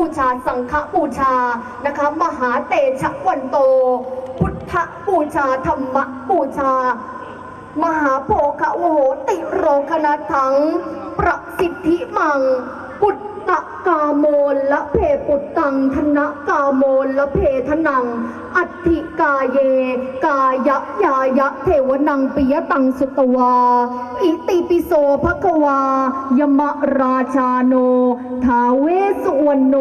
บูชา สังฆบูชานะคะ มหาเตชะวันโต พุทธบูชาธรรมบูชา มหาโภคะโวโหติโรคณทัง ประสิทธิมัง ปุตตะกาโมลละเพปุตตังธนกาโมลละเพทนัง อัติ กาเย กายะยายะเทวนังปิยตังสุตวา อิติปิโสภควายมราชาโน ทาเวสุวรรณโน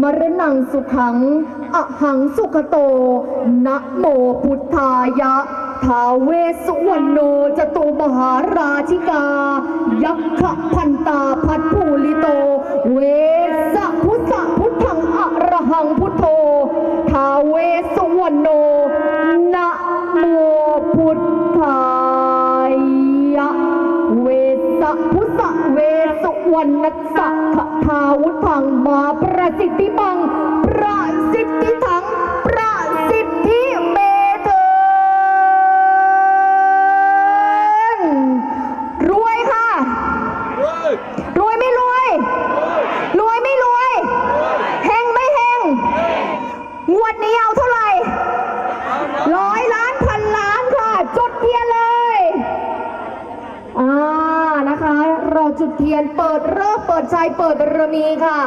มรณังสุขังอหังสุขโต นะโมพุทธายะท้าเวสุวรรณโนจตุมหาราชิกา ยักขพันตาพัทภูลิโต เวสพุทธพุทธังอระหังพุทโธท้าเวสุวรรณโน สุวรรณสักขทาวุธังมาประสิทธิบัง จุดเทียนเปิดเริ่มเปิดใจเปิดบารมีค่ะ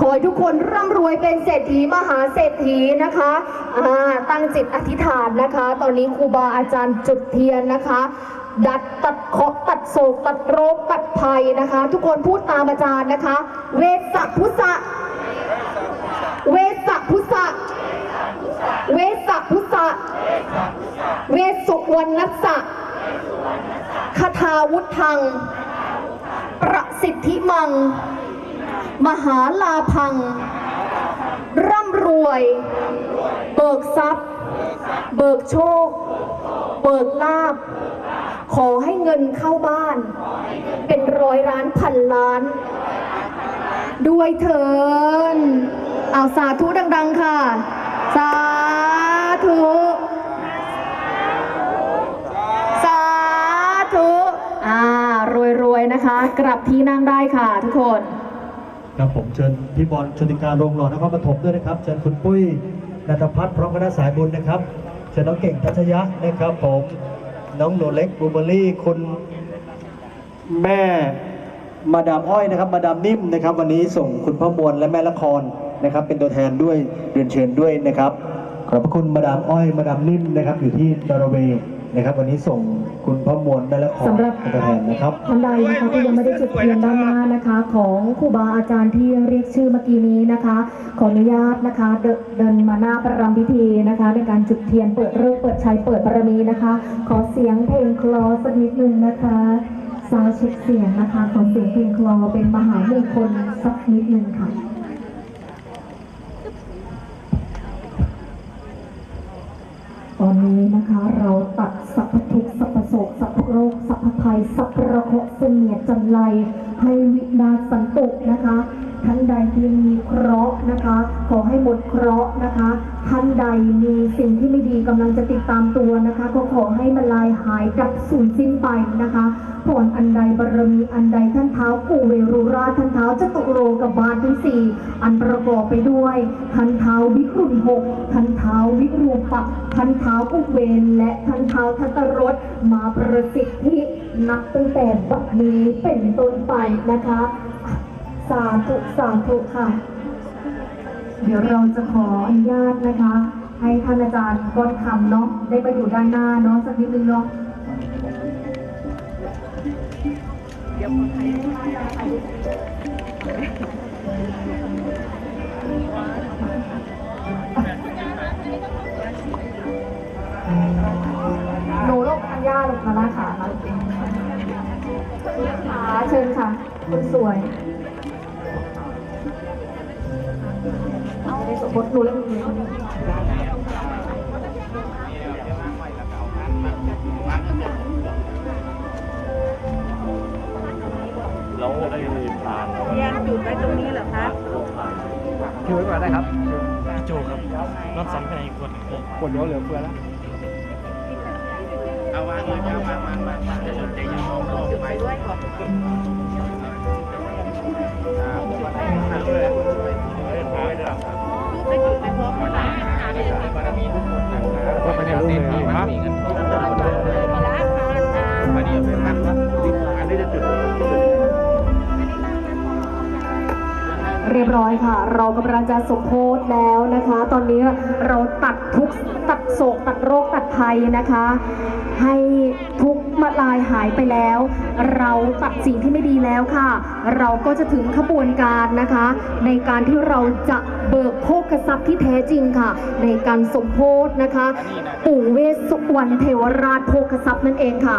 ขอให้ทุกคนร่ำรวยเป็นเศรษฐีมหาเศรษฐีนะคะอ่าตั้งจิตอธิษฐานนะคะ ตอนนี้ครูบาอาจารย์จุดเทียนนะคะ ดัดตัดเคาะตัดโศกตัดโรคตัดภัยนะคะ ทุกคนพูดตามอาจารย์นะคะ เวสสะพุสะเวสสะพุสะเวสสะพุสะเวสสุวรรณัสสะคาทาวุธัง ประสิทธิมัง มหาลาพัง ร่ำรวย เบิกทรัพย์ เบิกโชค เบิกลาบ ขอให้เงินเข้าบ้าน เป็นร้อยล้านพันล้าน ด้วยเถินเอาสาธุดัง ๆ ค่ะ สา กลับที่นั่งได้ค่ะทุกคนครับผมเชิญพี่บอลชนิการโรงหล่อนครปฐมด้วยนะครับ เชิญคุณปุ้ยนัทพัฒน์พร้อมคณะสายบุญนะครับเชิญน้องเก่งทัชยะนะครับผมน้องหนูเล็กบูเบอรี่คุณแม่มาดามอ้อยนะครับ มาดามนิ่มนะครับ วันนี้ส่งคุณพ่อมวลและแม่ละครนะครับ เป็นตัวแทนด้วยเรียนเชิญด้วยนะครับขอบพระคุณมาดามอ้อย มาดามนิ่มนะครับ อยู่ที่นอร์เวย์ นะครับ วันนี้ส่งคุณพ่อมวลแม่ละครสำหรับ เป็นตัวแทนนะครับ ท่านใดนะคะที่ยังไม่ได้จุดเทียนด้านหน้านะคะ ของครูบาอาจารย์ที่เรียกชื่อเมื่อกี้นี้นะคะ ขออนุญาตนะคะเดเดินมาหน้าประรำพิธีนะคะ ในการจุดเทียนเปิดเลิกษ์เปิดชัยเปิดบารมีนะคะ ขอเสียงเพลงคลอสักนิดนึงนะคะซาวด์เช็คเสียงนะคะขอเสียงเพลงคลอเป็นมหามงคลสักนิดนึงค่ะ ตอนนี้นะคะเราตัดสัพพทุกสัพพโศกสัพพโรคสัพพภัยสัพพระเคราะห์เสนียดจันไรให้วินาศสันตุนะคะ ท่านใดที่มีเคราะห์นะคะ ขอให้หมดเคราะห์นะคะ ท่านใดมีสิ่งที่ไม่ดีกำลังจะติดตามตัวนะคะ ก็ขอให้มันลายหายดับสูญสิ้นไปนะคะผลอันใดบารมีอันใดท่านเท้ากูเวรุราชท่านเท้าจตุโรกับบาททั้งสี่อันประกอบไปด้วยท่านเท้าวิรุณหกท่านเท้าวิรูปะท่านเท้าอุเวนและท่านเท้าทัตรสมาประสิทธินับตั้งแต่บัดนี้เป็นต้นไปนะคะ สาธุสาธุค่ะ เดี๋ยวเราจะขออนุญาตนะคะ ให้ท่านอาจารย์ก้อนคำเนาะได้มาอยู่ด้านหน้าเนาะสักนิดนึงเนาะหนูลงทัญญาลงมาละค่ะมาขาเชิญค่ะ คุณสวยในสมมติหนูเล่นหนูคนนี้แล้วได้ทานเรียนจุดไว้ตรงนี้เหรอคะคิวไว้ก่อนได้ครับพี่โจครับรับสัมภาระอีกคนหนึ่งปวดหัวเหลือเฟือแล้วเอาวางเลยเอาวางวางวางวางจะสนใจยังมองมองจุด เรีเรียบร้อยค่ะ เรากำลังจะสมโพธแล้วนะคะ ตอนนี้เราตัดทุกตัดโศกตัดโรคตัดภัยนะคะ ให้ทุก มาลายหายไปแล้ว เราตัดสิ่งที่ไม่ดีแล้วค่ะ เราก็จะถึงขบวนการนะคะ ในการที่เราจะเบิกโภคทรัพย์ที่แท้จริงค่ะ ในการสมโพธนะคะ ปู่เวสสุวรรณเทวราชโภคทรัพย์นั่นเองค่ะ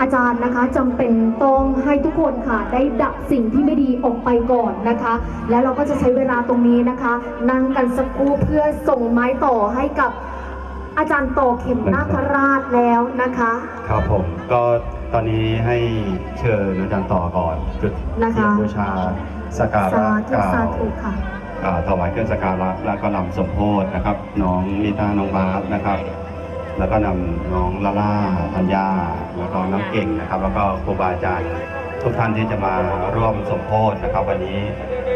อาจารย์นะคะจำเป็นต้องให้ทุกคนค่ะ ได้ดับสิ่งที่ไม่ดีออกไปก่อนนะคะ แล้วเราก็จะใช้เวลาตรงนี้นะคะ นั่งกันสักครู่เพื่อส่งไม้ต่อให้กับอาจารย์ต่อเข็มนาคราชแล้ว นะคะ ครับผมก็ตอนนี้ให้เชิญอาจารย์ต่อก่อน จุดนะคะ เทียนบูชาสกการะสาธุกล่าสาว ธุค่ะ อ่าถวายเครื่องสกการะแล้วก็นำสมโพธนะครับ น้องลิต้าน้องบาสนะครับ แล้วก็นำน้องลาล่าธัญญาแล้วก็น้องเก่งนะครับ แล้วก็ครูบาอาจารย์ทุกท่านที่จะมาร่วมสมโพธนะครับ วันนี้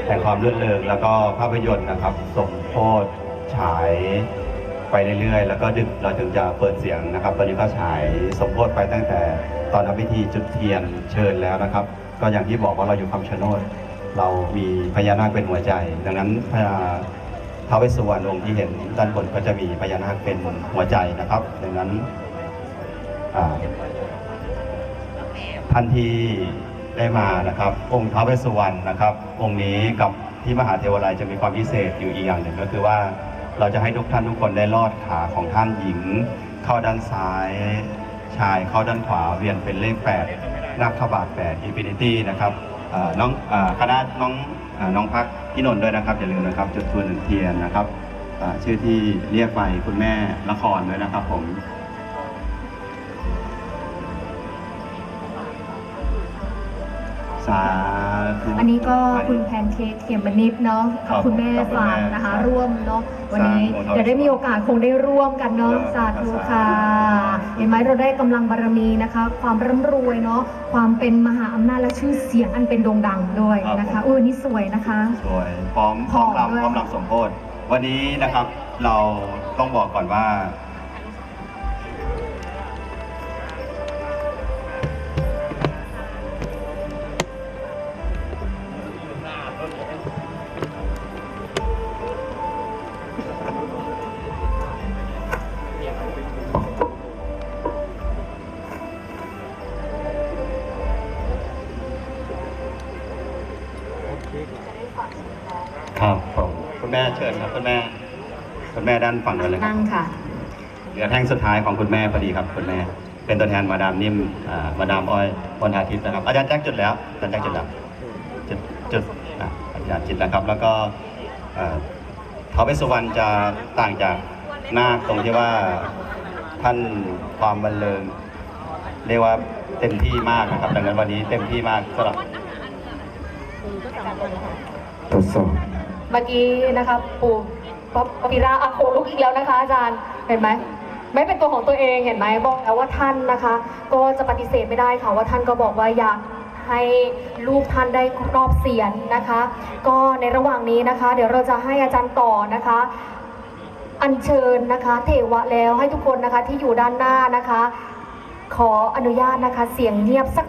แห่งความรื่นเริงแล้วก็ภาพยนตร์นะครับ สมโพธฉาย ไปเรื่อยๆ แล้วก็ดึกเราถึงจะเปิดเสียงนะครับ ตอนนี้ก็ฉายสมโพธไปตั้งแต่ตอนทำพิธีจุดเทียนเชิญแล้วนะครับ ก็อย่างที่บอกว่าเราอยู่คำชะโนด เรามีพญานาคเป็นหัวใจ ดังนั้นพญาท้าวเวสสุวรรณองค์ที่เห็นด้านบนก็จะมีพญานาคเป็นหัวใจนะครับ ดังนั้นท่านที่ได้มานะครับ องค์ท้าวเวสสุวรรณนะครับ องค์นี้กับที่มหาเทวาลัยจะมีความพิเศษอยู่อีกอย่างหนึ่งก็คือว่า เราจะให้ทุกท่านทุกคนได้ลอดขาของท่านหญิง เข้าด้านซ้าย ชายเข้าด้านขวาเวียนเป็นเลขแปดนักขบาทแปดอินฟินิตี้นะครับน้องคณะน้องอน้องพักพี่นนท์ด้วยนะครับอย่าลืมนะครับจุดทูนหนึ่งเทียนนะครับชื่อที่เรียกไปคุณแม่ละครด้วยนะครับผมสา อันนี้ก็คุณแพนเค้กเขียมมนิดเนาะครับคุณแม่ครับคุณฝากแม่นะคะครับร่วมเนาะวันนี้สาธุครับเดี๋ยวได้มีโอกาสคงได้ร่วมกันเนาะครับสาธุค่ะสาธุเห็นไหมเราได้กำลังบารมีนะคะ ความร่ำรวยเนาะความเป็นมหาอำนาจและชื่อเสียงอันเป็นโด่งดังด้วยนะคะอุ้ยนี่สวยนะคะสวยพร้อมพร้อมพร้อมด้วยรำพร้อมรำสมโพธิวันนี้นะครับเราต้องบอกก่อนว่า มคุณแม่เชิญครับคุณแม่ คุณแม่ด้านฝั่งนั้นเลยครันั่บงค่ะ เหลือแท่งสุดท้ายของคุณแม่พอดีครับคุณแม่ เป็นตัวแทนมาดามนิ่มอ่ามาดามอ้อยวันอาทิตย์นะครับ อาจารย์แจ็คจุดแล้วอาจารย์แจ็คจุดแล้วจุดจุดอะอาจารย์จุดแล้วครับ แล้วก็เอ่อท้าวเวสสุวรรณจะต่างจากนาคตรงที่ว่าท่านความบันเริงเรียกว่าเต็มที่มากนะครับดังนั้นวันนี้เต็มที่มากสำหรับ ทดสอบ เมื่อกี้นะคะปูป๊อปปีราอาโคลุกอีกแล้วนะคะ อาจารย์เห็นไหมไม่เป็นตัวของตัวเองเห็นไหมบอกแล้วว่าท่านนะคะ ก็จะปฏิเสธไม่ได้ค่ะว่าท่านก็บอกว่าอยากให้ลูกท่านได้ครอบเสียนนะคะ ก็ในระหว่างนี้นะคะ เดี๋ยวเราจะให้อาจารย์ต่อนะคะ อัญเชิญนะคะ เทวะแล้วให้ทุกคนนะคะที่อยู่ด้านหน้านะคะ ขออนุญาตนะคะ เสียงเงียบสัก